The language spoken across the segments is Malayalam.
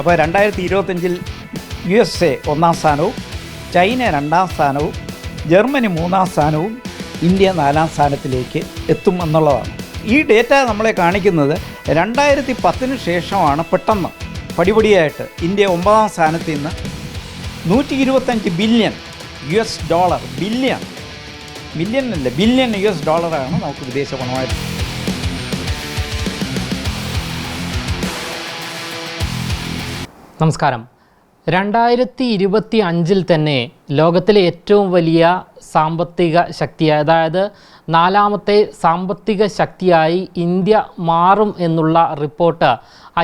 അപ്പോൾ രണ്ടായിരത്തി ഇരുപത്തഞ്ചിൽ യു എസ് എ ഒന്നാം സ്ഥാനവും ചൈന രണ്ടാം സ്ഥാനവും ജർമ്മനി മൂന്നാം സ്ഥാനവും ഇന്ത്യ നാലാം സ്ഥാനത്തിലേക്ക് എത്തും എന്നുള്ളതാണ്. ഈ ഡേറ്റ നമ്മളെ കാണിക്കുന്നത് രണ്ടായിരത്തി പത്തിന് ശേഷമാണ് പെട്ടെന്ന്. പടിപടിയായിട്ട് ഇന്ത്യ ഒമ്പതാം സ്ഥാനത്ത് നിന്ന് നൂറ്റി ഇരുപത്തഞ്ച് billion U S dollar billion. Million അല്ല ബില്യൺ യു എസ് ഡോളറാണ് നമുക്ക് വിദേശ പണമായിട്ട് നമസ്കാരം. രണ്ടായിരത്തി ഇരുപത്തി അഞ്ചിൽ തന്നെ ലോകത്തിലെ ഏറ്റവും വലിയ സാമ്പത്തിക ശക്തിയായി അതായത് നാലാമത്തെ സാമ്പത്തിക ശക്തിയായി ഇന്ത്യ മാറും എന്നുള്ള റിപ്പോർട്ട്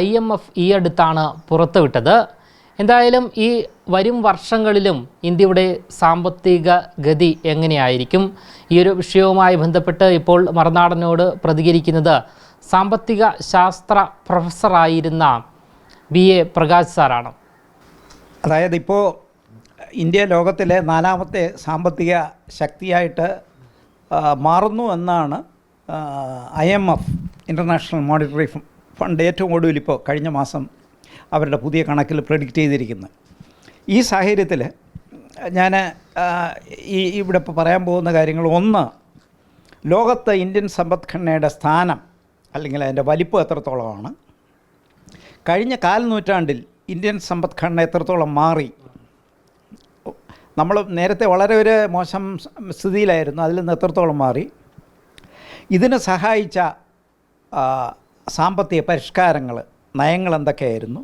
ഐ എം എഫ് ഈ അടുത്താണ് പുറത്തുവിട്ടത്. എന്തായാലും ഈ വരും വർഷങ്ങളിലും ഇന്ത്യയുടെ സാമ്പത്തിക ഗതി എങ്ങനെയായിരിക്കും? ഈ ഒരു വിഷയവുമായി ബന്ധപ്പെട്ട് ഇപ്പോൾ മറുനാടനോട് പ്രതികരിക്കുന്നത് സാമ്പത്തിക ശാസ്ത്ര പ്രൊഫസറായിരുന്ന ബി എ പ്രകാശ് സാറാണ്. അതായത് ഇപ്പോൾ ഇന്ത്യ ലോകത്തിലെ നാലാമത്തെ സാമ്പത്തിക ശക്തിയായിട്ട് മാറുന്നു എന്നാണ് I M F international monetary fund ഏറ്റവും ഒടുവിൽ ഇപ്പോൾ കഴിഞ്ഞ മാസം അവരുടെ പുതിയ കണക്കിൽ പ്രഡിക്റ്റ് ചെയ്തിരിക്കുന്നത്. ഈ സാഹചര്യത്തിൽ ഞാൻ ഈ ഇവിടെ ഇപ്പോൾ പറയാൻ പോകുന്ന കാര്യങ്ങൾ. ഒന്ന് ലോകത്ത് ഇന്ത്യൻ സമ്പദ്ഘടനയുടെ സ്ഥാനം അല്ലെങ്കിൽ അതിന്റെ വലിപ്പം എത്രത്തോളമാണ്? കഴിഞ്ഞ കാൽനൂറ്റാണ്ടിൽ ഇന്ത്യൻ സമ്പദ്ഘടന എത്രത്തോളം മാറി? നമ്മൾ നേരത്തെ വളരെ ഒരു മോശം സ്ഥിതിയിലായിരുന്നു. അതിൽ നിന്ന് എത്രത്തോളം മാറി? ഇതിനെ സഹായിച്ച സാമ്പത്തിക പരിഷ്കാരങ്ങൾ നയങ്ങൾ എന്തൊക്കെയായിരുന്നു?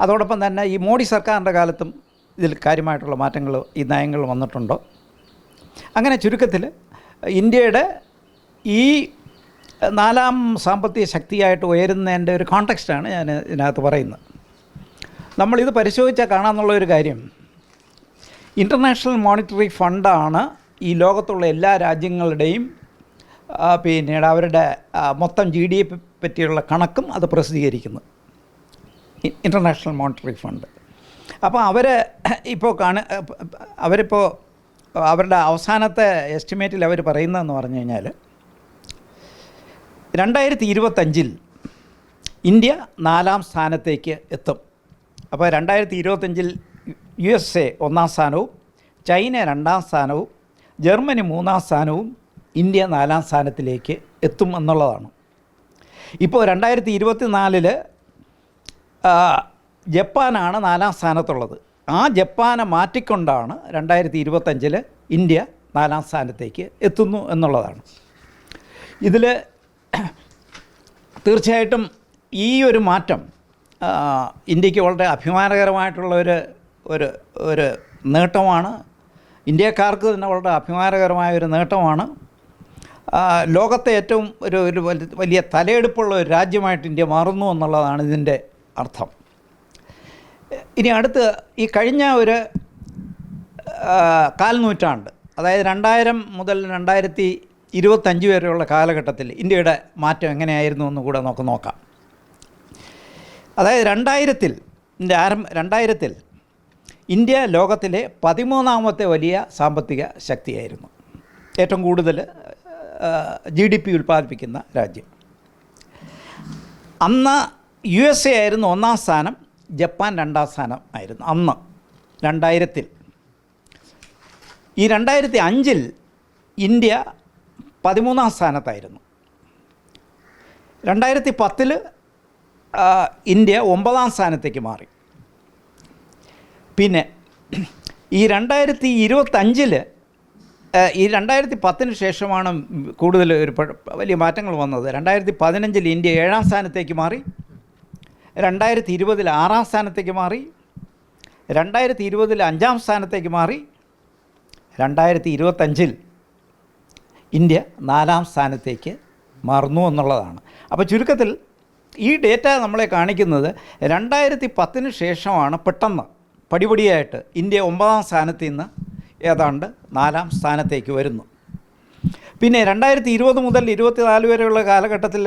അതോടൊപ്പം തന്നെ ഈ മോഡി സർക്കാരിന്റെ കാലത്തും ഇതിൽ കാര്യമായിട്ടുള്ള മാറ്റങ്ങൾ ഈ നയങ്ങൾ വന്നിട്ടുണ്ടോ? അങ്ങനെ ചുരുക്കത്തിൽ ഇന്ത്യയുടെ ഈ നാലാം സാമ്പത്തിക ശക്തിയായിട്ട് ഉയരുന്നതിന്റെ ഒരു കോണ്ടക്സ്റ്റാണ് ഞാൻ ഇതിനകത്ത് പറയുന്നത്. നമ്മളിത് പരിശോധിച്ചാൽ കാണാമെന്നുള്ള ഒരു കാര്യം. ഇന്റർനാഷണൽ മോണിറ്ററി ഫണ്ടാണ് ഈ ലോകത്തുള്ള എല്ലാ രാജ്യങ്ങളുടെയും പിന്നീട് അവരുടെ മൊത്തം ജി ഡി പി പറ്റിയുള്ള കണക്കും അത് പ്രസിദ്ധീകരിക്കുന്നത് ഇന്റർനാഷണൽ മോണിറ്ററി ഫണ്ട് അപ്പോൾ അവർ ഇപ്പോൾ കാണ അവരിപ്പോൾ അവരുടെ അവസാനത്തെ എസ്റ്റിമേറ്റിൽ അവർ പറയുന്നതെന്ന് പറഞ്ഞു കഴിഞ്ഞാൽ രണ്ടായിരത്തി ഇരുപത്തഞ്ചിൽ ഇന്ത്യ നാലാം സ്ഥാനത്തേക്ക് എത്തും. അപ്പോൾ രണ്ടായിരത്തി ഇരുപത്തഞ്ചിൽ യു എസ് എ ഒന്നാം സ്ഥാനവും ചൈന രണ്ടാം സ്ഥാനവും ജർമ്മനി മൂന്നാം സ്ഥാനവും ഇന്ത്യ നാലാം സ്ഥാനത്തിലേക്ക് എത്തും എന്നുള്ളതാണ്. ഇപ്പോൾ രണ്ടായിരത്തി ഇരുപത്തി ജപ്പാനാണ് നാലാം സ്ഥാനത്തുള്ളത്. ആ ജപ്പാനെ മാറ്റിക്കൊണ്ടാണ് രണ്ടായിരത്തി ഇരുപത്തഞ്ചിൽ ഇന്ത്യ നാലാം സ്ഥാനത്തേക്ക് എത്തുന്നു എന്നുള്ളതാണ്. ഇതിൽ തീർച്ചയായിട്ടും ഈ ഒരു മാറ്റം ഇന്ത്യയ്ക്ക് വളരെ അഭിമാനകരമായിട്ടുള്ള ഒരു ഒരു ഒരു നേട്ടമാണ്. ഇന്ത്യക്കാർക്ക് തന്നെ വളരെ അഭിമാനകരമായ ഒരു നേട്ടമാണ്. ലോകത്തെ ഏറ്റവും ഒരു ഒരു വലിയ തലയെടുപ്പുള്ള ഒരു രാജ്യമായിട്ട് ഇന്ത്യ മാറുന്നു എന്നുള്ളതാണ് ഇതിന്റെ അർത്ഥം. ഇനി അടുത്ത് ഈ കഴിഞ്ഞ ഒരു കാൽനൂറ്റാണ്ട് കാൽ നൂറ്റാണ്ട് അതായത് രണ്ടായിരം മുതൽ രണ്ടായിരത്തി ഇരുപത്തഞ്ച് വരെയുള്ള കാലഘട്ടത്തിൽ ഇന്ത്യയുടെ മാറ്റം എങ്ങനെയായിരുന്നു എന്ന് കൂടെ നമുക്ക് നോക്കാം. അതായത് രണ്ടായിരത്തിൽ ആരംഭ രണ്ടായിരത്തിൽ ഇന്ത്യ ലോകത്തിലെ പതിമൂന്നാമത്തെ വലിയ സാമ്പത്തിക ശക്തിയായിരുന്നു. ഏറ്റവും കൂടുതൽ ജി ഡി പി ഉൽപ്പാദിപ്പിക്കുന്ന രാജ്യം. അന്ന് യു എസ് എ ആയിരുന്നു ഒന്നാം സ്ഥാനം ജപ്പാൻ രണ്ടാം സ്ഥാനം ആയിരുന്നു അന്ന് രണ്ടായിരത്തിൽ. ഈ രണ്ടായിരത്തി അഞ്ചിൽ ഇന്ത്യ പതിമൂന്നാം സ്ഥാനത്തായിരുന്നു. രണ്ടായിരത്തി പത്തിൽ ഇന്ത്യ ഒമ്പതാം സ്ഥാനത്തേക്ക് മാറി. പിന്നെ ഈ രണ്ടായിരത്തി ഇരുപത്തഞ്ചിൽ ഈ രണ്ടായിരത്തി പത്തിന് ശേഷമാണ് കൂടുതൽ ഒരു വലിയ മാറ്റങ്ങൾ വന്നത്. രണ്ടായിരത്തി പതിനഞ്ചിൽ ഇന്ത്യ ഏഴാം സ്ഥാനത്തേക്ക് മാറി. രണ്ടായിരത്തി ഇരുപതിൽ ആറാം സ്ഥാനത്തേക്ക് മാറി. രണ്ടായിരത്തി ഇരുപതിൽ അഞ്ചാം സ്ഥാനത്തേക്ക് മാറി. രണ്ടായിരത്തി ഇരുപത്തഞ്ചിൽ ഇന്ത്യ നാലാം സ്ഥാനത്തേക്ക് മാറുന്നു എന്നുള്ളതാണ്. അപ്പോൾ ചുരുക്കത്തിൽ ഈ ഡേറ്റ നമ്മളെ കാണിക്കുന്നത് രണ്ടായിരത്തി പത്തിന് ശേഷമാണ് പെട്ടെന്ന് പടിപടിയായിട്ട് ഇന്ത്യ ഒമ്പതാം സ്ഥാനത്ത് നിന്ന് ഏതാണ്ട് നാലാം സ്ഥാനത്തേക്ക് വരുന്നു. പിന്നെ രണ്ടായിരത്തി ഇരുപത് മുതൽ ഇരുപത്തിനാല് വരെയുള്ള കാലഘട്ടത്തിൽ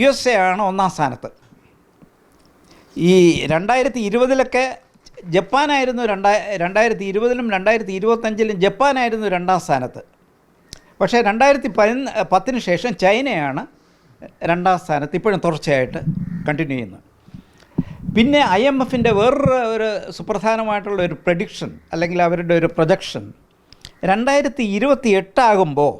യു എസ് എ ആണ് ഒന്നാം സ്ഥാനത്ത്. ഈ രണ്ടായിരത്തി ഇരുപതിലൊക്കെ ജപ്പാനായിരുന്നു രണ്ടായി രണ്ടായിരത്തി ഇരുപതിലും രണ്ടായിരത്തി ഇരുപത്തഞ്ചിലും ജപ്പാനായിരുന്നു രണ്ടാം സ്ഥാനത്ത്. പക്ഷേ രണ്ടായിരത്തി പതിന പത്തിന് ശേഷം ചൈനയാണ് രണ്ടാം സ്ഥാനത്ത് ഇപ്പോഴും തുടർച്ചയായിട്ട് കണ്ടിന്യൂ ചെയ്യുന്നത്. പിന്നെ ഐ എം എഫിന്റെ വേറൊരു ഒരു സുപ്രധാനമായിട്ടുള്ള ഒരു പ്രഡിക്ഷൻ അല്ലെങ്കിൽ അവരുടെ ഒരു പ്രൊജക്ഷൻ രണ്ടായിരത്തി ഇരുപത്തി എട്ടാകുമ്പോൾ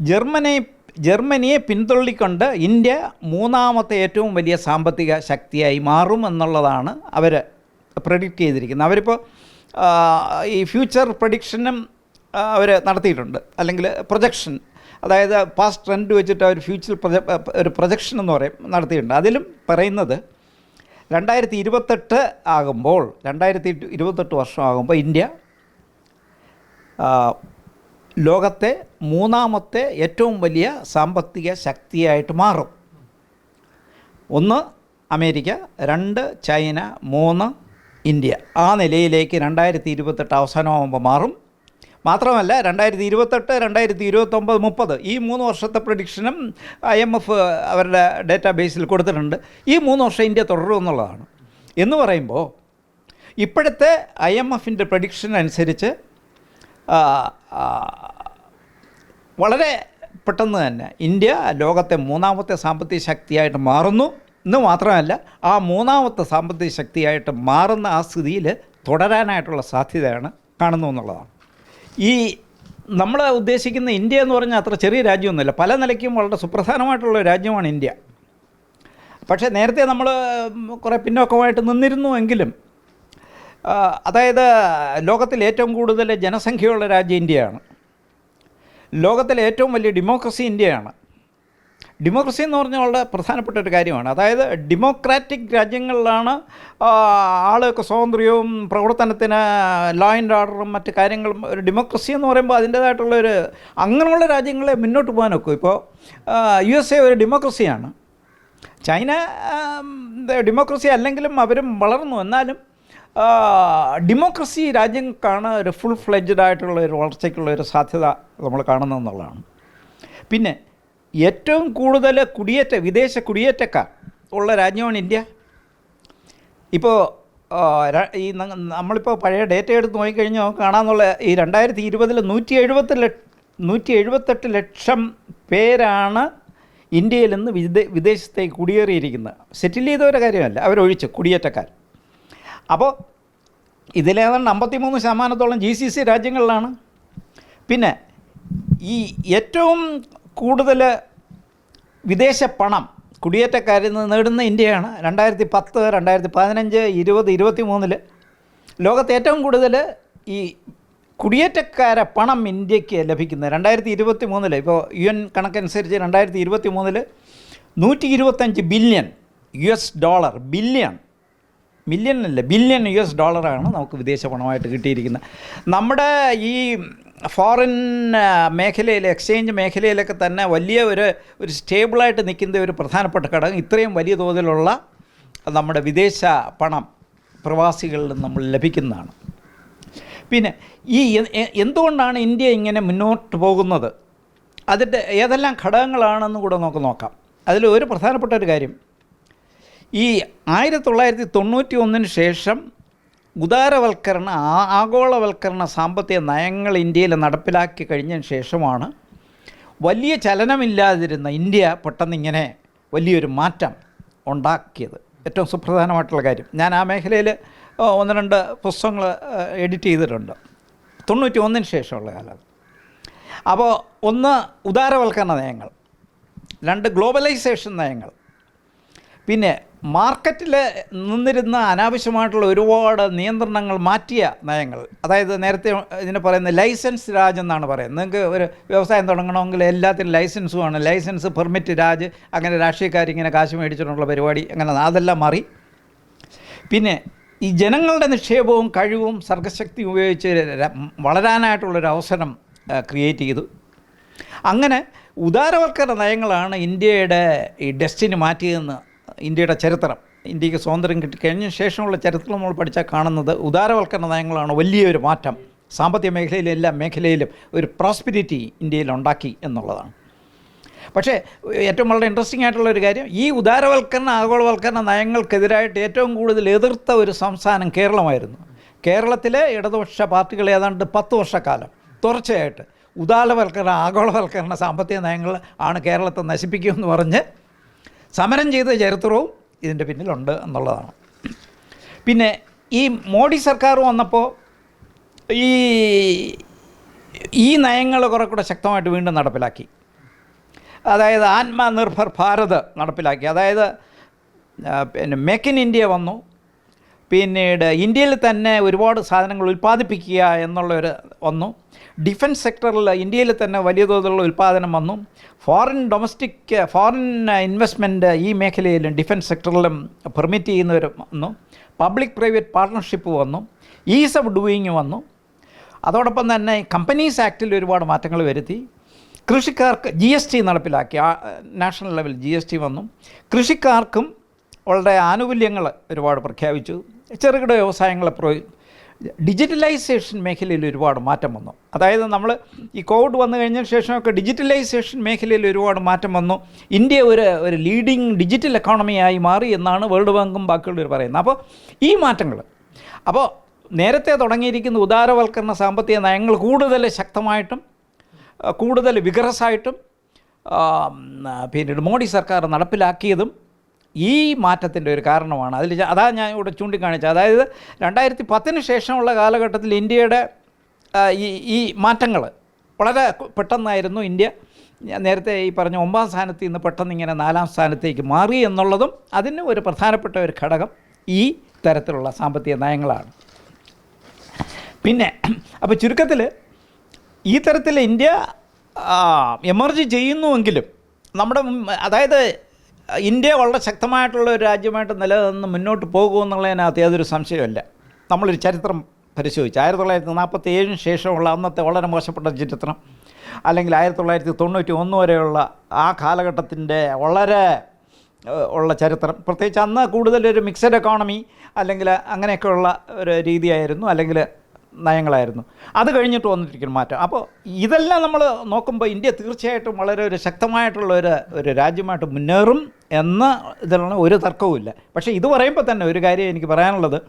ജർമ്മനി ജർമ്മനിയെ പിന്തള്ളിക്കൊണ്ട് ഇന്ത്യ മൂന്നാമത്തെ ഏറ്റവും വലിയ സാമ്പത്തിക ശക്തിയായി മാറും എന്നുള്ളതാണ് അവർ പ്രഡിക്റ്റ് ചെയ്തിരിക്കുന്നത്. അവരിപ്പോൾ ഈ ഫ്യൂച്ചർ പ്രഡിക്ഷനും അവർ നടത്തിയിട്ടുണ്ട്. അല്ലെങ്കിൽ പ്രൊജക്ഷൻ അതായത് പാസ്റ്റ് ട്രെൻഡ് വെച്ചിട്ട് അവർ ഫ്യൂച്ചർ ഒരു പ്രൊജക്ഷൻ എന്ന് പറയും നടത്തിയിട്ടുണ്ട്. അതിലും പറയുന്നത് രണ്ടായിരത്തി ഇരുപത്തെട്ട് ആകുമ്പോൾ രണ്ടായിരത്തി ഇരുപത്തെട്ട് വർഷമാകുമ്പോൾ ഇന്ത്യ ലോകത്തെ മൂന്നാമത്തെ ഏറ്റവും വലിയ സാമ്പത്തിക ശക്തിയായിട്ട് മാറും. ഒന്ന് അമേരിക്ക രണ്ട് ചൈന മൂന്ന് ഇന്ത്യ. ആ നിലയിലേക്ക് രണ്ടായിരത്തി ഇരുപത്തെട്ട് അവസാനമാകുമ്പോൾ മാറും. മാത്രമല്ല രണ്ടായിരത്തി ഇരുപത്തെട്ട് രണ്ടായിരത്തി ഇരുപത്തൊമ്പത് മുപ്പത് ഈ മൂന്ന് വർഷത്തെ പ്രഡിക്ഷനും ഐ എം എഫ് അവരുടെ ഡേറ്റാ ബേസിൽ കൊടുത്തിട്ടുണ്ട്. ഈ മൂന്ന് വർഷം ഇന്ത്യ തുടരും എന്നുള്ളതാണ്. എന്ന് പറയുമ്പോൾ ഇപ്പോഴത്തെ ഐ എം എഫിന്റെ പ്രഡിക്ഷൻ അനുസരിച്ച് വളരെ പെട്ടെന്ന് തന്നെ ഇന്ത്യ ലോകത്തെ മൂന്നാമത്തെ സാമ്പത്തിക ശക്തിയായിട്ട് മാറുന്നു എന്ന് മാത്രമല്ല ആ മൂന്നാമത്തെ സാമ്പത്തിക ശക്തിയായിട്ട് മാറുന്ന ആ സ്ഥിതിയിൽ തുടരാനായിട്ടുള്ള സാധ്യതയാണ് കാണുന്നു എന്നുള്ളതാണ്. ഈ നമ്മൾ ഉദ്ദേശിക്കുന്ന ഇന്ത്യ എന്ന് പറഞ്ഞാൽ അത്ര ചെറിയ രാജ്യമൊന്നുമില്ല പല നിലയ്ക്കും വളരെ സുപ്രധാനമായിട്ടുള്ള രാജ്യമാണ് ഇന്ത്യ. പക്ഷേ നേരത്തെ നമ്മൾ കുറേ പിന്നോക്കമായിട്ട് നിന്നിരുന്നു എങ്കിലും അതായത് ലോകത്തിൽ ഏറ്റവും കൂടുതൽ ജനസംഖ്യയുള്ള രാജ്യം ഇന്ത്യയാണ്. ലോകത്തിലെ ഏറ്റവും വലിയ ഡെമോക്രസി ഇന്ത്യയാണ്. ഡെമോക്രസി എന്ന് പറഞ്ഞാൽ വളരെ പ്രധാനപ്പെട്ട ഒരു കാര്യമാണ്. അതായത് ഡെമോക്രാറ്റിക് രാജ്യങ്ങളിലാണ് ആളുകൾക്ക് സ്വാതന്ത്ര്യവും പ്രവർത്തനത്തിന് ലോ ആൻഡ് ഓർഡറും മറ്റ് കാര്യങ്ങളും ഒരു ഡെമോക്രസി എന്ന് പറയുമ്പോൾ അതിന്റേതായിട്ടുള്ളൊരു അങ്ങനെയുള്ള രാജ്യങ്ങളെ മുന്നോട്ട് പോകാനൊക്കെ ഇപ്പോൾ യു എസ് എ ഒരു ഡെമോക്രസിയാണ് ചൈന ഡെമോക്രസി അല്ലെങ്കിലും അവരും വളർന്നു. എന്നാലും ഡെമോക്രസി രാജ്യങ്ങൾക്കാണ് ഒരു ഫുൾ ഫ്ലെഡ്ജഡ് ആയിട്ടുള്ള ഒരു വളർച്ചയ്ക്കുള്ള ഒരു സാധ്യത നമ്മൾ കാണുന്നതെന്നുള്ളതാണ് പിന്നെ ഏറ്റവും കൂടുതൽ കുടിയേറ്റ വിദേശ കുടിയേറ്റക്കാർ ഉള്ള രാജ്യമാണ് ഇന്ത്യ. ഇപ്പോൾ ഈ നമ്മളിപ്പോൾ പഴയ ഡേറ്റ എടുത്ത് നോക്കിക്കഴിഞ്ഞാൽ കാണാമെന്നുള്ള ഈ രണ്ടായിരത്തി ഇരുപതിൽ നൂറ്റി എഴുപത്തി നൂറ്റി എഴുപത്തെട്ട് ലക്ഷം പേരാണ് ഇന്ത്യയിൽ നിന്ന് വിദേ വിദേശത്തേക്ക് കുടിയേറിയിരിക്കുന്നത്. സെറ്റിൽ ചെയ്തവരുടെ കാര്യമല്ല അവരൊഴിച്ച് കുടിയേറ്റക്കാർ. അപ്പോൾ ഇതിലേതാണ്ട് അമ്പത്തിമൂന്ന് ശതമാനത്തോളം ജി സി സി രാജ്യങ്ങളിലാണ്. പിന്നെ ഈ ഏറ്റവും കൂടുതൽ വിദേശ പണം കുടിയേറ്റക്കാരിൽ നിന്ന് നേടുന്ന ഇന്ത്യയാണ് രണ്ടായിരത്തി പത്ത് രണ്ടായിരത്തി പതിനഞ്ച് ഇരുപത് ഇരുപത്തി മൂന്നിൽ ലോകത്ത് ഏറ്റവും കൂടുതൽ ഈ കുടിയേറ്റക്കാര പണം ഇന്ത്യയ്ക്ക് ലഭിക്കുന്നത് രണ്ടായിരത്തി ഇരുപത്തി മൂന്നിൽ ഇപ്പോൾ യു എൻ കണക്കനുസരിച്ച് രണ്ടായിരത്തി ഇരുപത്തി മൂന്നിൽ നൂറ്റി ഇരുപത്തഞ്ച് billion U S dollar billion million അല്ല ബില്യൺ യു എസ് ഡോളറാണ് നമുക്ക് വിദേശ പണമായിട്ട് കിട്ടിയിരിക്കുന്നത്. നമ്മുടെ ഈ ഫോറിൻ മേഖലയിൽ എക്സ്ചേഞ്ച് മേഖലയിലൊക്കെ തന്നെ വലിയ ഒരു ഒരു സ്റ്റേബിളായിട്ട് നിൽക്കുന്ന ഒരു പ്രധാനപ്പെട്ട ഘടകം ഇത്രയും വലിയ തോതിലുള്ള നമ്മുടെ വിദേശ പണം പ്രവാസികളിൽ നിന്ന് നമ്മൾ ലഭിക്കുന്നതാണ്. പിന്നെ ഈ എന്തുകൊണ്ടാണ് ഇന്ത്യ ഇങ്ങനെ മുന്നോട്ട് പോകുന്നത്? അതിന്റെ ഏതെല്ലാം ഘടകങ്ങളാണെന്ന് കൂടെ നമുക്ക് നോക്കാം. അതിൽ ഒരു പ്രധാനപ്പെട്ട ഒരു കാര്യം ഈ ആയിരത്തി തൊള്ളായിരത്തി തൊണ്ണൂറ്റി ഒന്നിന് ശേഷം ഉദാരവൽക്കരണ ആഗോളവൽക്കരണ സാമ്പത്തിക നയങ്ങൾ ഇന്ത്യയിൽ നടപ്പിലാക്കി കഴിഞ്ഞതിന് ശേഷമാണ് വലിയ ചലനമില്ലാതിരുന്ന ഇന്ത്യ പെട്ടെന്നിങ്ങനെ വലിയൊരു മാറ്റം ഉണ്ടാക്കിയത്. ഏറ്റവും സുപ്രധാനമായിട്ടുള്ള കാര്യം. ഞാൻ ആ മേഖലയിൽ ഒന്ന് രണ്ട് പുസ്തകങ്ങൾ എഡിറ്റ് ചെയ്തിട്ടുണ്ട്. തൊണ്ണൂറ്റി ഒന്നിന് ശേഷമുള്ള കാലം. അപ്പോൾ ഒന്ന് ഉദാരവൽക്കരണ നയങ്ങൾ രണ്ട് ഗ്ലോബലൈസേഷൻ നയങ്ങൾ പിന്നെ മാർക്കറ്റിൽ നിന്നിരുന്ന അനാവശ്യമായിട്ടുള്ള ഒരുപാട് നിയന്ത്രണങ്ങൾ മാറ്റിയ നയങ്ങൾ. അതായത് നേരത്തെ ഇതിനെ പറയുന്ന ലൈസൻസ് രാജ് എന്നാണ് പറയുന്നത്. നിങ്ങൾക്ക് ഒരു വ്യവസായം തുടങ്ങണമെങ്കിൽ എല്ലാത്തിനും ലൈസൻസ് വേണം. ലൈസൻസ് പെർമിറ്റ് രാജ് അങ്ങനെ രാഷ്ട്രീയക്കാരിങ്ങനെ കാശ് മേടിച്ചിട്ടുള്ള പരിപാടി അങ്ങനെ അതെല്ലാം മാറി. പിന്നെ ഈ ജനങ്ങളുടെ നിക്ഷേപവും കഴിവും സർഗശക്തി ഉപയോഗിച്ച് വളരാനായിട്ടുള്ളൊരു അവസരം ക്രിയേറ്റ് ചെയ്തു. അങ്ങനെ ഉദാരവൽക്കരണ നയങ്ങളാണ് ഇന്ത്യയുടെ ഈ ഡെസ്റ്റിനി മാറ്റിയതെന്ന് ഇന്ത്യയുടെ ചരിത്രം. ഇന്ത്യയ്ക്ക് സ്വാതന്ത്ര്യം കിട്ടിക്കഴിഞ്ഞ ശേഷമുള്ള ചരിത്രം നമ്മൾ പഠിച്ചാൽ കാണുന്നത് ഉദാരവൽക്കരണ നയങ്ങളാണ് വലിയൊരു മാറ്റം. സാമ്പത്തിക മേഖലയിലും എല്ലാ മേഖലയിലും ഒരു പ്രോസ്പിരിറ്റി ഇന്ത്യയിൽ ഉണ്ടാക്കി എന്നുള്ളതാണ്. പക്ഷേ ഏറ്റവും വളരെ ഇൻട്രസ്റ്റിംഗ് ആയിട്ടുള്ള ഒരു കാര്യം ഈ ഉദാരവൽക്കരണ ആഗോളവൽക്കരണ നയങ്ങൾക്കെതിരായിട്ട് ഏറ്റവും കൂടുതൽ എതിർത്ത ഒരു സംസ്ഥാനം കേരളമായിരുന്നു. കേരളത്തിലെ ഇടതുപക്ഷ പാർട്ടികൾ ഏതാണ്ട് പത്ത് വർഷക്കാലം തുടർച്ചയായിട്ട് ഉദാരവൽക്കരണ ആഗോളവൽക്കരണ സാമ്പത്തിക നയങ്ങൾ ആണ് കേരളത്തെ നശിപ്പിക്കുമെന്ന് പറഞ്ഞ് സമരം ചെയ്ത ചരിത്രവും ഇതിന്റെ പിന്നിലുണ്ട് എന്നുള്ളതാണ്. പിന്നെ ഈ മോഡി സർക്കാർ വന്നപ്പോൾ ഈ ഈ നയങ്ങൾ കുറെ കൂടെ ശക്തമായിട്ട് വീണ്ടും നടപ്പിലാക്കി. അതായത് ആത്മനിർഭർ ഭാരത് നടപ്പിലാക്കി. അതായത് പിന്നെ മേക്ക് ഇൻ ഇന്ത്യ വന്നു. പിന്നീട് ഇന്ത്യയിൽ തന്നെ ഒരുപാട് സാധനങ്ങൾ ഉൽപ്പാദിപ്പിക്കുക എന്നുള്ളൊരു വന്നു. ഡിഫൻസ് സെക്ടറിൽ ഇന്ത്യയിൽ തന്നെ വലിയ തോതിലുള്ള ഉൽപ്പാദനം വന്നു. ഫോറിൻ ഡൊമസ്റ്റിക് ഫോറിൻ ഇൻവെസ്റ്റ്മെന്റ് ഈ മേഖലയിലും ഡിഫൻസ് സെക്ടറിലും പെർമിറ്റ് ചെയ്യുന്നവർ വന്നു. പബ്ലിക് പ്രൈവറ്റ് പാർട്ട്ണർഷിപ്പ് വന്നു. ഈസ് ഓഫ് ഡൂയിങ് വന്നു. അതോടൊപ്പം തന്നെ കമ്പനീസ് ആക്ടിൽ ഒരുപാട് മാറ്റങ്ങൾ വരുത്തി. കൃഷിക്കാർക്ക് ജി എസ് ടി നടപ്പിലാക്കി. National level G S T വന്നു. കൃഷിക്കാർക്കും വളരെ ആനുകൂല്യങ്ങൾ ഒരുപാട് പ്രഖ്യാപിച്ചു. ചെറുകിട വ്യവസായങ്ങളെ പ്രോ ഡിജിറ്റലൈസേഷൻ മേഖലയിൽ ഒരുപാട് മാറ്റം വന്നു. അതായത് നമ്മൾ ഈ കോവിഡ് വന്നു കഴിഞ്ഞ ശേഷമൊക്കെ ഡിജിറ്റലൈസേഷൻ മേഖലയിൽ ഒരുപാട് മാറ്റം വന്നു. ഇന്ത്യ ഒരു ഒരു ലീഡിങ് ഡിജിറ്റൽ എക്കോണമിയായി മാറി എന്നാണ് വേൾഡ് ബാങ്കും ബാക്കിയുള്ളവർ പറയുന്നത്. അപ്പോൾ ഈ മാറ്റങ്ങൾ അപ്പോൾ നേരത്തെ തുടങ്ങിയിരിക്കുന്ന ഉദാരവൽക്കരണ സാമ്പത്തിക നയങ്ങൾ കൂടുതൽ ശക്തമായിട്ടും കൂടുതൽ വികറസായിട്ടും പിന്നീട് മോഡി സർക്കാർ നടപ്പിലാക്കിയതും ഈ മാറ്റത്തിന്റെ ഒരു കാരണമാണ്. അതിൽ അതാ ഞാൻ ഇവിടെ ചൂണ്ടിക്കാണിച്ചത്. അതായത് രണ്ടായിരത്തി പത്തിന് ശേഷമുള്ള കാലഘട്ടത്തിൽ ഇന്ത്യയുടെ ഈ ഈ മാറ്റങ്ങൾ വളരെ പെട്ടെന്നായിരുന്നു ഇന്ത്യ. നേരത്തെ ഈ പറഞ്ഞ ഒമ്പതാം സ്ഥാനത്ത് നിന്ന് പെട്ടെന്ന് ഇങ്ങനെ നാലാം സ്ഥാനത്തേക്ക് മാറി എന്നുള്ളതും അതിന് ഒരു പ്രധാനപ്പെട്ട ഒരു ഘടകം ഈ തരത്തിലുള്ള സാമ്പത്തിക നയങ്ങളാണ്. പിന്നെ അപ്പോൾ ചുരുക്കത്തിൽ ഈ തരത്തിൽ ഇന്ത്യ എമർജ് ചെയ്യുന്നുവെങ്കിലും നമ്മുടെ അതായത് ഇന്ത്യ വളരെ ശക്തമായിട്ടുള്ള ഒരു രാജ്യമായിട്ട് നിലനിന്ന് മുന്നോട്ട് പോകുമെന്നുള്ളതിനകത്ത് യാതൊരു സംശയമില്ല നമ്മളൊരു ചരിത്രം പരിശോധിച്ച് ആയിരത്തി തൊള്ളായിരത്തി നാൽപ്പത്തി ഏഴിന് ശേഷമുള്ള അന്നത്തെ വളരെ മോശപ്പെട്ട ചരിത്രം അല്ലെങ്കിൽ ആയിരത്തി തൊള്ളായിരത്തി തൊണ്ണൂറ്റി ഒന്ന് വരെയുള്ള ആ കാലഘട്ടത്തിന്റെ വളരെ ഉള്ള ചരിത്രം. പ്രത്യേകിച്ച് അന്ന് കൂടുതലൊരു മിക്സഡ് എക്കോണമി അല്ലെങ്കിൽ അങ്ങനെയൊക്കെയുള്ള ഒരു രീതിയായിരുന്നു. അല്ലെങ്കിൽ നയങ്ങളായിരുന്നു. അത് കഴിഞ്ഞിട്ട് വന്നിരിക്കുന്ന മാറ്റം. അപ്പോൾ ഇതെല്ലാം നമ്മൾ നോക്കുമ്പോൾ ഇന്ത്യ തീർച്ചയായിട്ടും വളരെ ഒരു ശക്തമായിട്ടുള്ള ഒരു ഒരു രാജ്യമായിട്ട് മുന്നേറും എന്ന ഇതിലുള്ള ഒരു തർക്കവുമില്ല പക്ഷേ ഇത് പറയുമ്പോൾ തന്നെ ഒരു കാര്യം എനിക്ക് പറയാനുള്ളത്.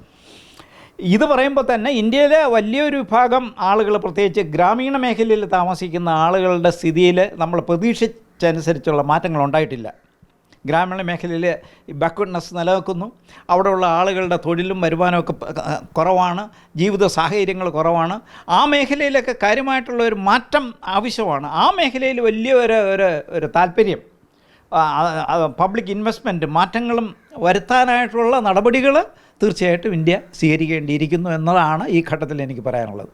ഇത് പറയുമ്പോൾ തന്നെ ഇന്ത്യയിലെ വലിയൊരു വിഭാഗം ആളുകൾ പ്രത്യേകിച്ച് ഗ്രാമീണ മേഖലയിൽ താമസിക്കുന്ന ആളുകളുടെ സ്ഥിതിയിൽ നമ്മൾ പ്രതീക്ഷിച്ചനുസരിച്ചുള്ള മാറ്റങ്ങൾ ഉണ്ടായിട്ടില്ല. ഗ്രാമീണ മേഖലയിൽ ബാക്ക്വേഡ്നെസ് നിലനിൽക്കുന്നു. അവിടെയുള്ള ആളുകളുടെ തൊഴിലും വരുമാനമൊക്കെ കുറവാണ്. ജീവിത സാഹചര്യങ്ങൾ കുറവാണ്. ആ മേഖലയിലൊക്കെ കാര്യമായിട്ടുള്ള ഒരു മാറ്റം ആവശ്യമാണ്. ആ മേഖലയിൽ വലിയ ഒരു ഒരു ഒരു താല്പര്യം. പബ്ലിക് ഇൻവെസ്റ്റ്മെന്റ് മാറ്റങ്ങളും വരുത്താനായിട്ടുള്ള നടപടികൾ തീർച്ചയായിട്ടും ഇന്ത്യ സ്വീകരിക്കേണ്ടിയിരിക്കുന്നു എന്നതാണ് ഈ ഘട്ടത്തിൽ എനിക്ക് പറയാനുള്ളത്.